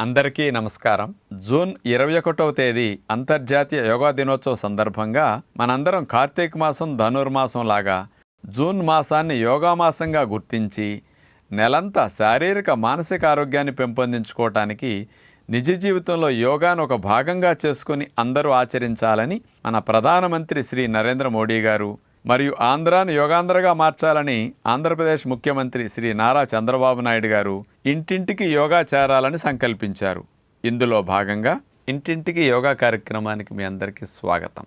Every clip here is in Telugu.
అందరికీ నమస్కారం. జూన్ ఇరవై ఒకటవ తేదీ అంతర్జాతీయ యోగా దినోత్సవ సందర్భంగా మనందరం కార్తీక మాసం ధనుర్మాసం లాగా జూన్ మాసాన్ని యోగా మాసంగా గుర్తించి నెలంతా శారీరక మానసిక ఆరోగ్యాన్ని పెంపొందించుకోవటానికి నిజ జీవితంలో యోగాను ఒక భాగంగా చేసుకుని అందరూ ఆచరించాలని మన ప్రధానమంత్రి శ్రీ నరేంద్ర మోడీ గారు మరియు ఆంధ్రాను యోగాంధ్రగా మార్చాలని ఆంధ్రప్రదేశ్ ముఖ్యమంత్రి శ్రీ నారా చంద్రబాబు నాయుడు గారు ఇంటింటికి యోగా చేరాలని సంకల్పించారు. ఇందులో భాగంగా ఇంటింటికి యోగా కార్యక్రమానికి మీ అందరికీ స్వాగతం.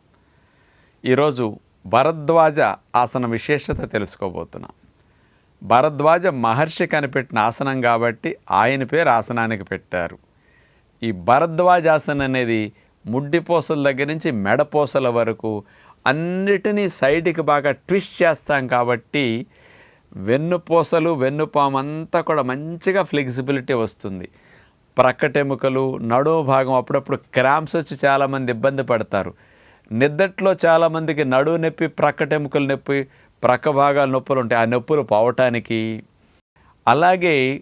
ఈరోజు భరద్వాజ ఆసన విశేషత తెలుసుకోబోతున్నాం. భరద్వాజ మహర్షి కనిపెట్టిన ఆసనం కాబట్టి ఆయన పేరు ఆసనానికి పెట్టారు. ఈ భరద్వాజాసనం అనేది ముడ్డిపోసల దగ్గర నుంచి మెడపోసల వరకు అన్నిటినీ సైడ్కి బాగా ట్విస్ట్ చేస్తాం కాబట్టి వెన్నుపూసలు వెన్నుపాము అంతా కూడా మంచిగా ఫ్లెక్సిబిలిటీ వస్తుంది. ప్రక్కటెముకలు నడుము భాగం అప్పుడప్పుడు క్రాంప్స్ వచ్చి చాలామంది ఇబ్బంది పడతారు. నిద్దట్లో చాలామందికి నడువు నొప్పి ప్రక్కటెముకలు నొప్పి ప్రక్క భాగాల నొప్పులు ఉంటాయి. ఆ నొప్పులు పోవటానికి. అలాగే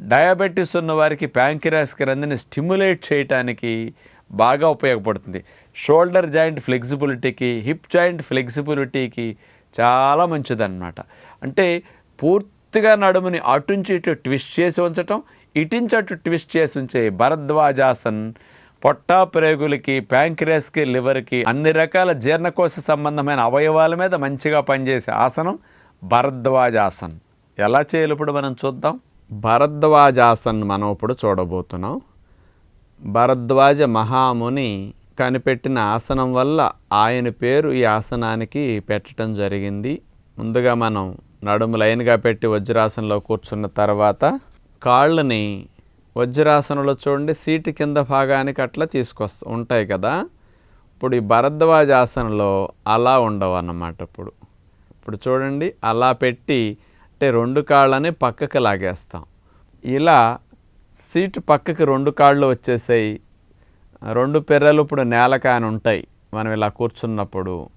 డయాబెటీస్ ఉన్న వారికి ప్యాంకిరాస్ గ్రంథిని స్టిమ్యులేట్ చేయటానికి బాగా ఉపయోగపడుతుంది. షోల్డర్ జాయింట్ ఫ్లెక్సిబిలిటీకి హిప్ జాయింట్ ఫ్లెక్సిబిలిటీకి చాలా మంచిదన్నమాట. అంటే పూర్తిగా నడుముని అటుంచి ఇటు ట్విస్ట్ చేసి ఉంచటం ఇటించి అటు ట్విస్ట్ చేసి ఉంచే భరద్వాజాసన్ పొట్టా ప్రేగులకి ప్యాంక్రియాస్కి లివర్కి అన్ని రకాల జీర్ణకోశ సంబంధమైన అవయవాల మీద మంచిగా పనిచేసే ఆసనం భరద్వాజాసన్. ఎలా చేయాలి ఇప్పుడు మనం చూద్దాం? భరద్వాజాసన్ మనం ఇప్పుడు చూడబోతున్నాం. భరద్వాజ మహాముని కనిపెట్టిన ఆసనం వల్ల ఆయన పేరు ఈ ఆసనానికి పెట్టడం జరిగింది. ముందుగా మనం నడుము లైన్గా పెట్టి వజ్రాసనంలో కూర్చున్న తర్వాత కాళ్ళని వజ్రాసనంలో చూడండి సీటు కింద భాగానికి అట్లా తీసుకొస్తా ఉంటాయి కదా. ఇప్పుడు ఈ భరద్వాజ ఆసనంలో అలా ఉండవు అన్నమాట ఇప్పుడు. ఇప్పుడు చూడండి అలా పెట్టి అంటే రెండు కాళ్ళని పక్కకు లాగేస్తాం. ఇలా సీటు పక్కకి రెండు కాళ్ళు వచ్చేసాయి. రెండు పెర్రలు ఇప్పుడు నేలకాని ఉంటాయి మనం ఇలా కూర్చున్నప్పుడు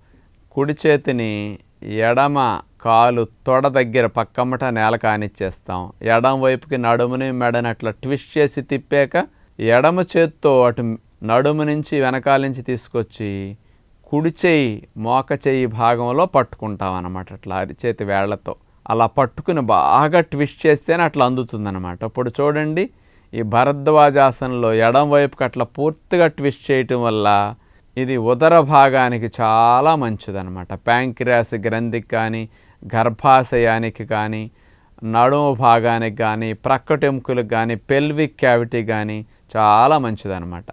కుడి చేతిని ఎడమ కాలు తొడ దగ్గర పక్కమ్మట నేల కానిచ్చేస్తాం. ఎడమ వైపుకి నడుముని మెడని అట్లా ట్విస్ట్ చేసి తిప్పాక ఎడమ చేత్తో అటు నడుము నుంచి వెనకాల నుంచి తీసుకొచ్చి కుడి చేయి మోక చేయి భాగంలో పట్టుకుంటాం అన్నమాట అట్లా అరిచేతి వేళ్ళతో. అలా పట్టుకుని బాగా ట్విస్ట్ చేస్తేనే అట్లా అందుతుందన్నమాట. అప్పుడు చూడండి ఈ భరద్వాజాసనంలో ఎడం వైపుకి అట్లా పూర్తిగా ట్విస్ట్ చేయటం వల్ల ఇది ఉదర భాగానికి చాలా మంచిదన్నమాట. ప్యాంక్రియాస్ గ్రంథికి కానీ గర్భాశయానికి కానీ నడుము భాగానికి కానీ ప్రక్కటెముకలకు కానీ పెల్విక్ క్యావిటీ కానీ చాలా మంచిదన్నమాట.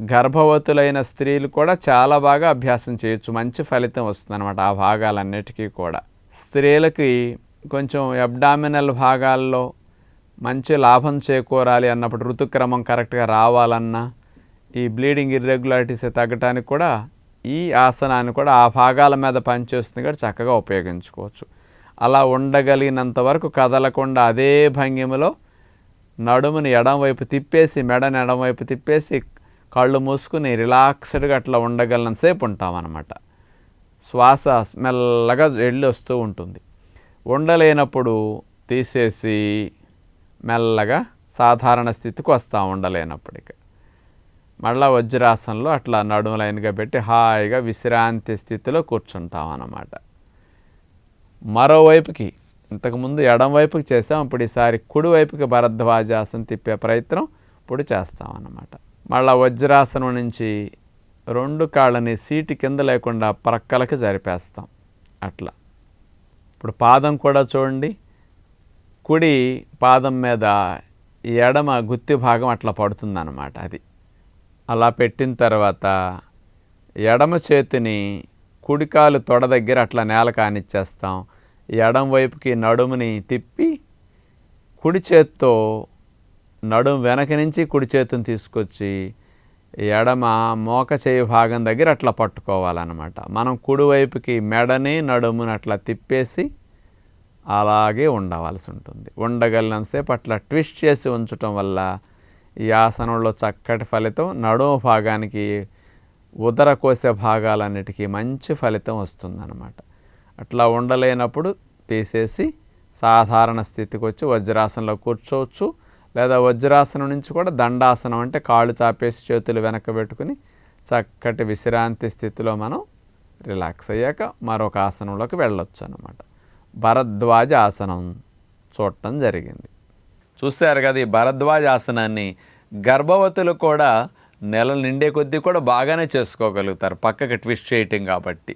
గర్భవతులైన స్త్రీలు కూడా చాలా బాగా అభ్యాసం చేయొచ్చు. మంచి ఫలితం వస్తుందన్నమాట ఆ భాగాలన్నిటికీ కూడా. స్త్రీలకి కొంచెం అబ్డామినల్ భాగాల్లో మంచి లాభం చేకూరాలి అన్నప్పుడు ఋతుక్రమం కరెక్ట్గా రావాలన్నా ఈ బ్లీడింగ్ ఇర్రెగ్యులారిటీస్ తగ్గటానికి కూడా ఈ ఆసనాన్ని కూడా ఆ భాగాల మీద పనిచేస్తుంది కూడా చక్కగా ఉపయోగించుకోవచ్చు. అలా ఉండగలిగినంత వరకు కదలకుండా అదే భంగిమలో నడుముని ఎడంవైపు తిప్పేసి మెడని ఎడంవైపు తిప్పేసి కళ్ళు మూసుకుని రిలాక్స్డ్గా అట్లా ఉండగలనంతసేపు ఉంటామన్నమాట. శ్వాస మెల్లగా వెళ్ళి వస్తూ ఉంటుంది. ఉండలేనప్పుడు తీసేసి మెల్లగా సాధారణ స్థితికి వస్తూ ఉండలేనప్పటికీ మళ్ళా వజ్రాసనంలో అట్లా నడుము లైన్గా పెట్టి హాయిగా విశ్రాంతి స్థితిలో కూర్చుంటాం అన్నమాట మరోవైపుకి ఇంతకుముందు ఎడం వైపుకి చేసాం ఇప్పుడు ఈసారి కుడివైపుకి భరద్వాజాసనం తిప్పే ప్రయత్నం ఇప్పుడు చేస్తాం అన్నమాట మళ్ళా వజ్రాసనం నుంచి రెండు కాళ్ళని సీటు కింద లేకుండా ప్రక్కలకి జరిపేస్తాం. అట్లా. ఇప్పుడు పాదం కూడా చూడండి. కుడి పాదం మీద ఈ ఎడమ గుత్తి భాగం అట్లా పడుతుందన్నమాట అది. అలా పెట్టిన తర్వాత ఎడమ చేతిని కుడికాలు తొడ దగ్గర అట్లా నేల కానిచ్చేస్తాం. ఎడం వైపుకి నడుముని తిప్పి కుడి చేత్తో నడుము వెనక నుంచి కుడి చేతిని తీసుకొచ్చి ఎడమ మోక చేయి భాగం దగ్గర అట్లా పట్టుకోవాలన్నమాట. మనం కుడివైపుకి మెడని నడుముని అట్లా తిప్పేసి అలాగే ఉండవలసి ఉంటుంది ఉండగలిగినంతసేపు అట్లా ట్విస్ట్ చేసి ఉంచటం వల్ల ఈ ఆసనంలో చక్కటి ఫలితం నడుము భాగానికి ఉదర కోసే భాగాలన్నిటికీ మంచి ఫలితం వస్తుందన్నమాట. అట్లా ఉండలేనప్పుడు తీసేసి సాధారణ స్థితికి వచ్చి వజ్రాసనంలో కూర్చోవచ్చు. లేదా వజ్రాసనం నుంచి కూడా దండాసనం అంటే కాళ్ళు చాపేసి చేతులు వెనక పెట్టుకుని చక్కటి విశ్రాంతి స్థితిలో మనం రిలాక్స్ అయ్యాక మరొక ఆసనంలోకి వెళ్ళొచ్చు అన్నమాట భరద్వాజ ఆసనం చూడటం జరిగింది. చూశారు కదా ఈ భరద్వాజ ఆసనాన్ని గర్భవతులు కూడా నెల నిండే కొద్దీ కూడా బాగానే చేసుకోగలుగుతారు. పక్కకి ట్విస్ట్ చేయటం కాబట్టి.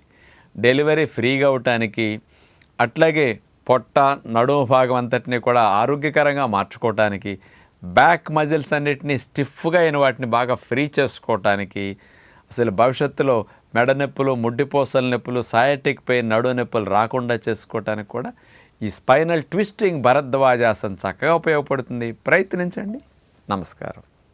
డెలివరీ ఫ్రీగా అవటానికి అట్లాగే పొట్ట నడుము భాగం అంతటిని కూడా ఆరోగ్యకరంగా మార్చుకోవటానికి బ్యాక్ మజిల్స్ అన్నిటినీ స్టిఫ్గా అయిన వాటిని బాగా ఫ్రీ చేసుకోవటానికి అసలు భవిష్యత్తులో మెడ నొప్పులు ముడ్డిపోసల నొప్పులు సయాటిక్ పెయిన్ నడు నొప్పులు రాకుండా చేసుకోవటానికి కూడా ఈ స్పైనల్ ట్విస్టింగ్ భరద్వాజాసన్ చక్కగా ఉపయోగపడుతుంది. ప్రయత్నించండి. నమస్కారం.